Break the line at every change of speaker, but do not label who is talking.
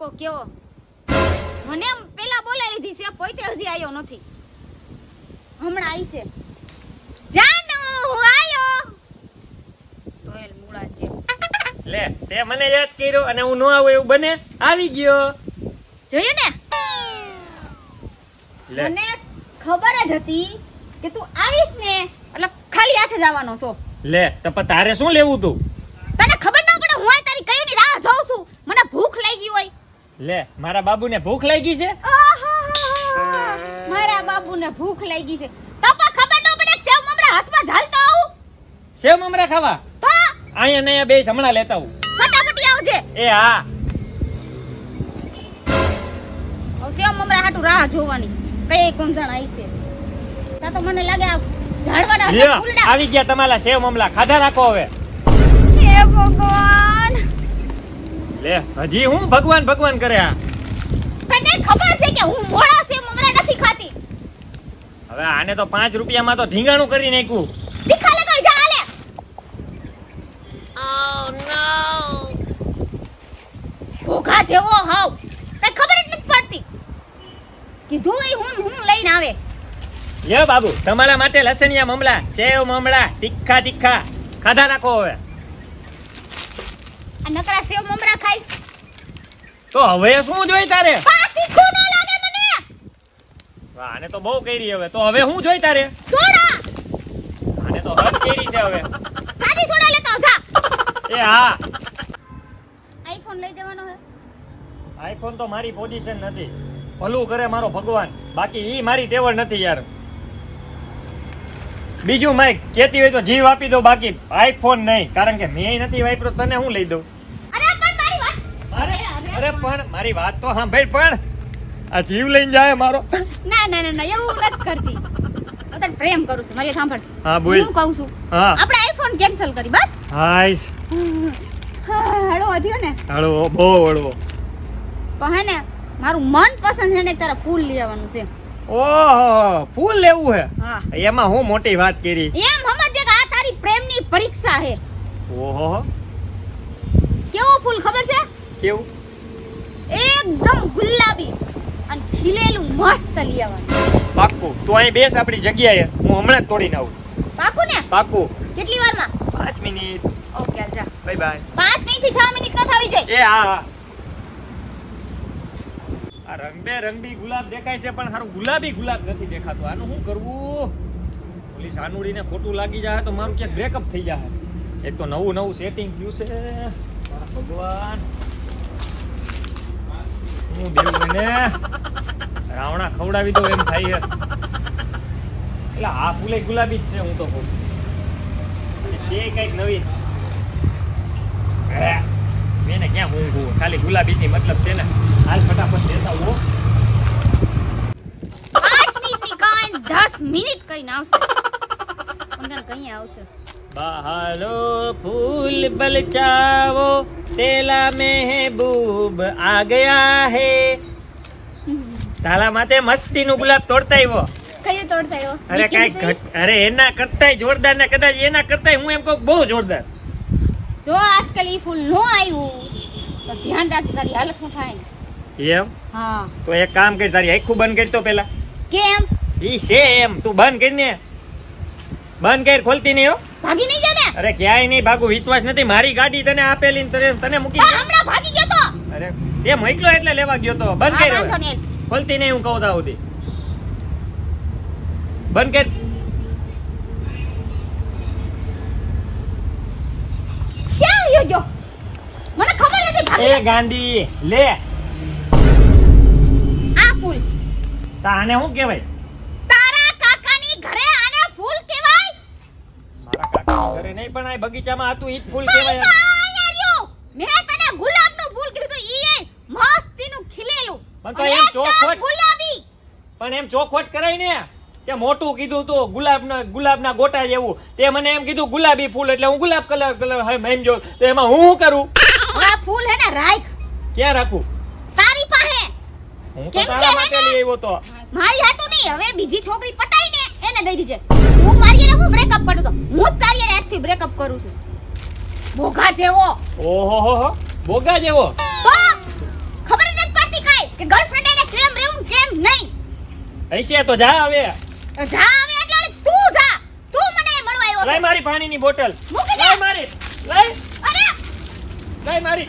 તડકો કેવો મને એમ પેલા બોલાવી લીધી છે પોતે હજી આવ્યો નથી. હમણાં આવી છે. જાનુ હું આવ્યો તોયલ મૂળા છે.
લે તે મને યાદ કર્યો અને હું ન આવું એવું બને? આવી ગયો.
જોયું ને? મને ખબર જ હતી કે તું આવીશ ને એટલે ખાલી હાથે જ આવવાનો છો.
લે તો તારે શું લેવું તું
તને ખબર ના પડે હું આ તારી કયું ની રાહ જોઉં છું મને ભૂખ લાગી હોય
લે મારા બાબુને ભૂખ લાગી છે?
મારા બાબુને ભૂખ લાગી છે. તપા ખબર ન પડે કે સેવ મમરા હાથમાં ઝાલતો આવું?
સેવ મમરા ખાવા?
તો?
અહીંયા ને અહીંયા બે હમણાં લેતા આવું.
ફટાફટ આવજે.
એ હા.
હવે સેવ મમરા હાટુ રાહ જોવાની. કઈ કોંજણ આવી છે? તા તો મને લાગે આ ઝાડવાના ફૂલડા.
આવી ગયા તમારા સેવ મમલા. ખાધા રાખો હવે.
હે ભગવાન.
લે હજી હું ભગવાન ભગવાન કરે આ.
તને ખબર છે કે હું મોળા સેવ મમરા નથી ખાતી.
હવે આને તો 5 રૂપિયામાં તો ઢીંગાણું કરી નાખ્યું.
દીખા લે કઈ જા હાલે ભૂખા જેવો હાવ તને ખબર જ નથી પડતી. કીધું એ હું હું લઈને આવે.
લે બાબુ તમારા માટે લસણિયા મમલા સેવ મમલા તીખા તીખા. ખાધા નાખો હવે.
નકરા સેવ મમરા ખાઈશ.
તો હવે શું જોઈ તારે?
તીખું ન લાગે મને.
આને તો બહુ કરી હવે. તો હવે શું જોઈ તારે?
સોડા.
આને તો હદ કરી છે હવે.
સાદી સોડા લેતો જા.
એ હા.
આઈફોન લઈ દેવાનો હે.
આઈફોન તો મારી પોઝિશન નથી. ભલું કરે મારો ભગવાન. બાકી ઈ મારી તેવડ નથી યાર. બીજું માઈક કેતી હોય તો જીવ આપી દો બાકી આઈફોન નહીં. કારણ કે મેં નથી વાપરો તને હું લઈ દઉં?
અરે પણ મારી વાત
તો સાંભળ પણ. આ જીવ લઈને જાય મારો.
ના ના ના ના એવું નથી કરતી. હું તને પ્રેમ કરું છું મારી સાંભળ.
હા બોલ.
હું કહું છું
હા.
આપણે આઈફોન કેન્સલ કરી બસ.
હાઈસ
હા વધ્યો ને.
હળવો બહુ હળવો
તો હે ને મારું મન પસંદ છે ને તારા ફૂલ લઈ આવવાનું છે.
ઓહો ફૂલ લેવું હે?
હા.
એમાં હું મોટી વાત કરી.
એમ સમજે કે આ તારી પ્રેમની પરીક્ષા છે.
ઓહો.
કેવો ફૂલ ખબર છે?
કેવું?
એકદમ ગુલાબી અને ખીલેલું મસ્ત લઈ આવવાનું
પાકું તું અહીં બેસ આપણી જગ્યાએ. હું હમણાં જ તોડીને આવું.
પાકું ને?
પાકું
કેટલી વારમાં?
પાંચ મિનિટ.
ઓકે જા.
બાય બાય
પાંચ મિનિટથી છ મિનિટ ન થવી જોઈએ.
એ હા હા. આ રંગબેરંગી ગુલાબ દેખાય છે પણ સારું ગુલાબી ગુલાબ નથી દેખાતું. આનું શું કરવું? પોલીસ આનુડીને ખોટું લાગી જાય તો મારું ક્યાંક બ્રેકઅપ થઈ જાય એક તો નવું નવું સેટિંગ થયું છે. ભગવાન. હું દેવું એને રાવણા ખવડાવી દો એમ થાય એટલે આ ફૂલે ગુલાબી જ છે, હું તો કહું. છે કંઈક નવી. મેને ક્યાં ઊંઘવું ખાલી ગુલાબીની મતલબ છે ને, હાલ ફટાફટ દેતા હો.
પાંચ મિનિટની કાંઈ દસ મિનિટ કરીને આવશે. કઈ આવશે?
બહાલો ફૂલ બલચાવો તેલા મહેબૂબ આ ગયા હે. તાલા માતે મસ્તી નું ગુલાબ તોડતા આવ્યો.
કઈ તોડતા આવ્યો?
અરે કઈ અરે એના કરતાય જોરદાર ને કદાચ એના કરતાય હું એમ કહું બહુ જોરદાર.
જો આજકાલ ઈ ફૂલ નો આવ્યું તો ધ્યાન રાખજે તારી હાલત શું થાય
એમ?
હા.
તો એક કામ કરી તારી આખું બંધ કરી તો પેલા
કેમ?
ઈ છે એમ તું બંધ કરી ને. બંધ કરી ખોલતી નહીં હો.
ભાગી નહીં જાને?
અરે ક્યાંય નહીં ભાગુ વિશ્વાસ નથી. મારી ગાડી તને આપેલી ને તને મૂકી
હમણાં ભાગી ગયો તો.
અરે તે મોકલો એટલે લેવા ગયો તો. બંધ કરી. ખોલતી નહીં હું કહું સુધી. બંધ કર.
ક્યાં ગયો ગયો મને ખબર નથી ભાગી
એ ગાંડી લે.
આ ફૂલ
તાને શું કહેવાય
તારા કાકાની ઘરે આને ફૂલ કહેવાય
ઘરે નહીં પણ આ બગીચામાં હતું ઈ જ ફૂલ કહેવાય.
મેં તને ગુલાબનું ફૂલ કીધું તો ઈ એ મસ્તીનું ખીલેલું.
પણ તો એમ ચોખવટ-
ગુલાબી.
પણ એમ ચોખવટ કરાય ને કે મોટું કીધું તો ગુલાબના ગુલાબના ગોટા જેવું. તે મને એમ કીધું ગુલાબી ફૂલ એટલે હું ગુલાબ કલર કલર એમ જો તો એમાં હું શું કરું?
આ ફૂલ હે ને રાખ.
ક્યાં રાખું?
તારી પાસે.
હું તો તારા માટે લઈ આવ્યો તો.
મારી હાટુ નહીં. હવે બીજી છોકરી પટાઈ ને એને દઈ દીજે. હું મારી એને હું બ્રેકઅપ કરું તો. હું જ તારી આજથી બ્રેકઅપ કરું છું. ભોગા જેવો.
ઓહો હો હો. ભોગા જેવો?
તો ખબર જ કે ગર્લફ્રેન્ડ એને કેમ રહેવું કેમ નહીં.
હશે તો જા હવે.
જા આવે એટલે તું જા. તું મને મળવા આવ્યો
લઈ મારી પાણીની બોટલ.
મૂકી દે.
લઈ મારી. લઈ
અરે!
લઈ મારી.